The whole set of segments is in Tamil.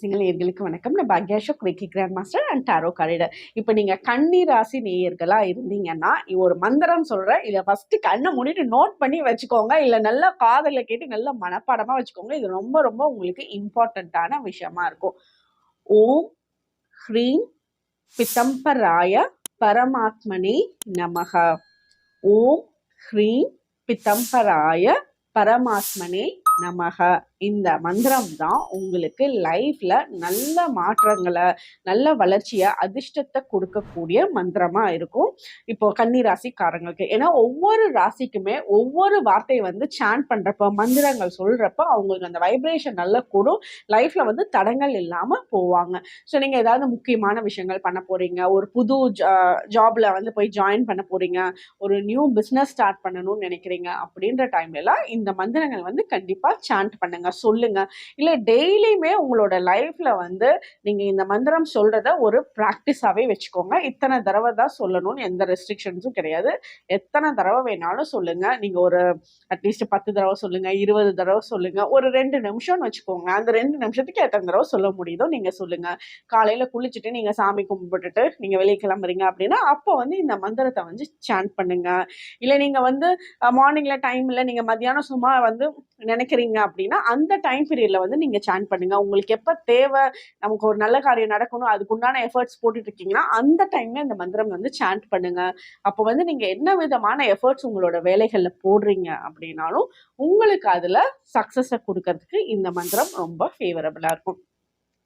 சிங்கிள் நேயர்களுக்கு வணக்கம். நான் Bhagya Ashok grand master and tarot card reader இப்போ நீங்கள் கண்ணீர் ராசி நேயர்களாக இருந்தீங்கன்னா ஒரு மந்திரம் சொல்கிறேன் இதை ஃபஸ்ட்டு கண்ணை மூடிட்டு நோட் பண்ணி வச்சுக்கோங்க. இல்லை நல்லா காதலில் கேட்டு நல்லா மனப்பாடமாக வச்சுக்கோங்க. இது ரொம்ப ரொம்ப உங்களுக்கு இம்பார்ட்டண்ட்டான விஷயமா இருக்கும். ஓம் ஹ்ரீம் பித்தம்பராய பரமாத்மனே நமக ஓம் ஹ்ரீம் பித்தம்பராய பரமாத்மனே நமக இந்த மந்திரம் தான் உங்களுக்கு லைஃப்ல நல்ல மாற்றங்களை நல்ல வளர்ச்சியை அதிர்ஷ்டத்தை கொடுக்கக்கூடிய மந்திரமா இருக்கும். இப்போ கன்னி ராசிக்காரங்களுக்கு ஏன்னா ஒவ்வொரு ராசிக்குமே ஒவ்வொரு வார்த்தையை வந்து சாண்ட் பண்றப்ப மந்திரங்கள் சொல்றப்ப அவங்களுக்கு அந்த வைப்ரேஷன் நல்லா கூடும். லைஃப்ல வந்து தடங்கள் இல்லாம போவாங்க. ஸோ நீங்க ஏதாவது முக்கியமான விஷயங்கள் பண்ண போறீங்க ஒரு புது ஜாப்ல வந்து போய் ஜாயின் பண்ண போறீங்க ஒரு நியூ பிஸ்னஸ் ஸ்டார்ட் பண்ணணும்னு நினைக்கிறீங்க அப்படின்ற டைம்ல இந்த மந்திரங்கள் வந்து கண்டிப்பா சாண்ட் பண்ணுங்க சொல்லுங்க. இல்லை டெய்லியுமே உங்களோட லைஃப்ல வந்து நீங்க இந்த மந்திரம் சொல்றத ஒரு ப்ராக்டிஸாவே வச்சுக்கோங்க. இத்தனை தடவை தான் சொல்லணும்னு எந்த ரெஸ்ட்ரிக்ஷன்ஸும் கிடையாது. எத்தனை தடவை வேணாலும் சொல்லுங்க. நீங்க ஒரு அட்லீஸ்ட் பத்து தடவை சொல்லுங்க இருபது தடவை சொல்லுங்க ஒரு ரெண்டு நிமிஷம்னு வச்சுக்கோங்க. அந்த ரெண்டு நிமிஷத்துக்கு எத்தனை தடவை சொல்ல முடியுதோ நீங்க சொல்லுங்க. காலையில குளிச்சுட்டு நீங்க சாமி கும்பிட்டுட்டு நீங்க வெளியே கிளம்புறீங்க அப்படின்னா அப்போ வந்து இந்த மந்திரத்தை வந்து சாண்ட் பண்ணுங்க. இல்லை நீங்க வந்து மார்னிங்ல டைம்ல நீங்க மத்தியானம் சும்மா வந்து நினைக்கிறீங்க அப்படின்னா அந்த அந்த டைம் பீரியட்ல வந்து நீங்க சாண்ட் பண்ணுங்க. உங்களுக்கு எப்ப தேவை நமக்கு ஒரு நல்ல காரியம் நடக்கணும் அதுக்கு உண்டான எஃபர்ட்ஸ் போட்டுட்டு இருக்கீங்கன்னா அந்த டைம்ல இந்த மந்திரம் வந்து சாண்ட் பண்ணுங்க. அப்போ வந்து நீங்க என்ன விதமான எஃபர்ட்ஸ் உங்களோட வேலைகள்ல போடுறீங்க அப்படின்னாலும் உங்களுக்கு அதுல சக்சஸை கொடுக்கறதுக்கு இந்த மந்திரம் ரொம்ப ஃபேவரபிளா இருக்கும்.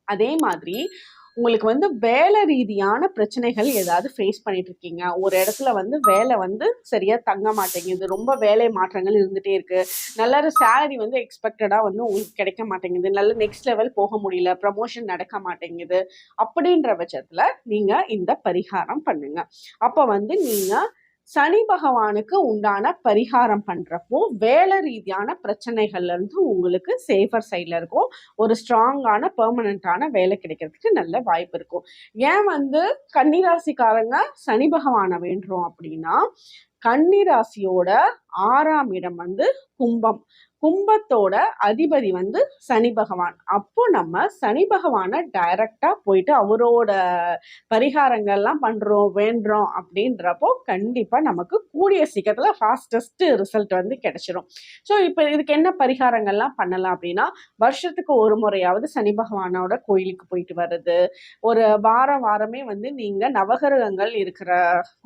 அதே மாதிரி உங்களுக்கு வந்து வேலை ரீதியான பிரச்சனைகள் ஏதாவது ஃபேஸ் பண்ணிட்டு இருக்கீங்க ஒரு இடத்துல வந்து வேலை வந்து சரியா தங்க மாட்டேங்குது. ரொம்ப வேலை மாற்றங்கள் இருந்துட்டே இருக்கு. நல்ல சேலரி வந்து எக்ஸ்பெக்டடா வந்து உங்களுக்கு கிடைக்க மாட்டேங்குது. நல்ல நெக்ஸ்ட் லெவல் போக முடியல. ப்ரமோஷன் நடக்க மாட்டேங்குது. அப்படின்ற பட்சத்துல நீங்க இந்த பரிகாரம் பண்ணுங்க. அப்ப வந்து நீங்க சனி பகவானுக்கு உண்டான பரிகாரம் பண்றப்போ வேலை ரீதியான பிரச்சனைகள்ல இருந்து உங்களுக்கு சேஃபர் சைட்ல இருக்கும். ஒரு ஸ்ட்ராங்கான பெர்மனண்டான வேலை கிடைக்கிறதுக்கு நல்ல வாய்ப்பு இருக்கும். ஏன் வந்து கன்னிராசிக்காரங்க சனி பகவானை வேண்டுறோம் அப்படின்னா கன்னிராசியோட ஆறாம் இடம் வந்து கும்பம். கும்பத்தோட அதிபதி வந்து சனி பகவான். அப்போ நம்ம சனி பகவானை டைரக்டா போயிட்டு அவரோட பரிகாரங்கள்லாம் பண்றோம் வேண்டுறோம் அப்படின்றப்போ கண்டிப்பா நமக்கு கூடிய சீக்கிரத்துல ஃபாஸ்டஸ்ட் ரிசல்ட் வந்து கிடைச்சிரும். ஸோ இப்போ இதுக்கு என்ன பரிகாரங்கள்லாம் பண்ணலாம் அப்படின்னா வருஷத்துக்கு ஒரு முறையாவது சனி பகவானோட கோயிலுக்கு போயிட்டு வர்றது. ஒரு வாரம் வாரமே வந்து நீங்க நவகிரகங்கள் இருக்கிற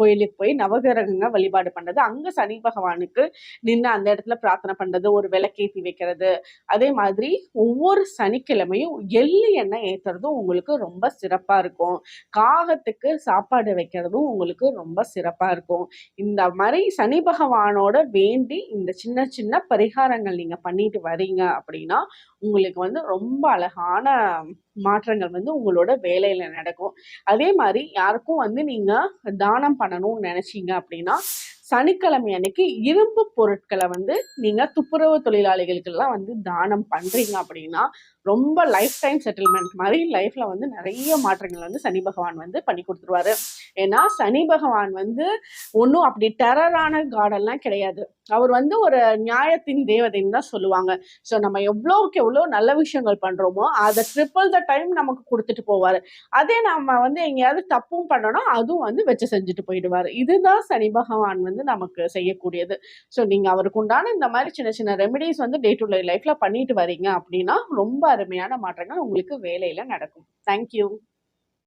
கோயிலுக்கு போய் நவகிரகங்கள் வழிபாடு பண்ணது அங்க சனி பகவானுக்கு நின்று அந்த இடத்துல பிரார்த்தனை பண்ணுறது ஒரு விளக்கேற்றி வைக்கிறது அதே மாதிரி ஒவ்வொரு சனிக்கிழமையும் எள்ளு எண்ணெய் ஏற்றுறதும் உங்களுக்கு ரொம்ப சிறப்பாக இருக்கும். காகத்துக்கு சாப்பாடு வைக்கிறதும் உங்களுக்கு ரொம்ப சிறப்பாக இருக்கும். இந்த மாதிரி சனி பகவானோட வேண்டி இந்த சின்ன சின்ன பரிகாரங்கள் நீங்கள் பண்ணிட்டு வரீங்க அப்படின்னா உங்களுக்கு வந்து ரொம்ப அழகான மாற்றங்கள் வந்து உங்களோட வேலையில் நடக்கும். அதே மாதிரி யாருக்கும் வந்து நீங்கள் தானம் பண்ணணும்னு நினச்சிங்க அப்படின்னா சனிக்கிழமை அன்னைக்கு இரும்பு பொருட்களை வந்து நீங்க துப்புரவு தொழிலாளிகளுக்கெல்லாம் வந்து தானம் பண்றீங்க அப்படின்னா ரொம்ப லைஃப் டைம் செட்டில்மெண்ட் மாதிரி லைஃப்ல வந்து நிறைய மாற்றங்கள் வந்து சனி பகவான் வந்து பண்ணி கொடுத்துருவாரு. ஏன்னா சனி பகவான் வந்து ஒன்றும் அப்படி டெரரான காடெல்லாம் கிடையாது. அவர் வந்து ஒரு நியாயத்தின் தேவதைன்னு தான் சொல்லுவாங்க. ஸோ நம்ம எவ்வளோக்கு எவ்வளோ நல்ல விஷயங்கள் பண்றோமோ அதை ட்ரிப்பிள் த டைம் நமக்கு கொடுத்துட்டு போவார். அதே நம்ம வந்து எங்கேயாவது தப்பும் பண்ணோம்னா அதுவும் வந்து வச்சு செஞ்சுட்டு போயிடுவார். இதுதான் சனி பகவான் வந்து நமக்கு செய்யக்கூடியது. ஸோ நீங்க அவருக்கு உண்டான இந்த மாதிரி சின்ன சின்ன ரெமெடிஸ் வந்து டே டு டே லைஃப்ல பண்ணிட்டு வரீங்க அப்படின்னா ரொம்ப அருமையான மாற்றங்கள் உங்களுக்கு வேலையில் நடக்கும். தேங்க்யூ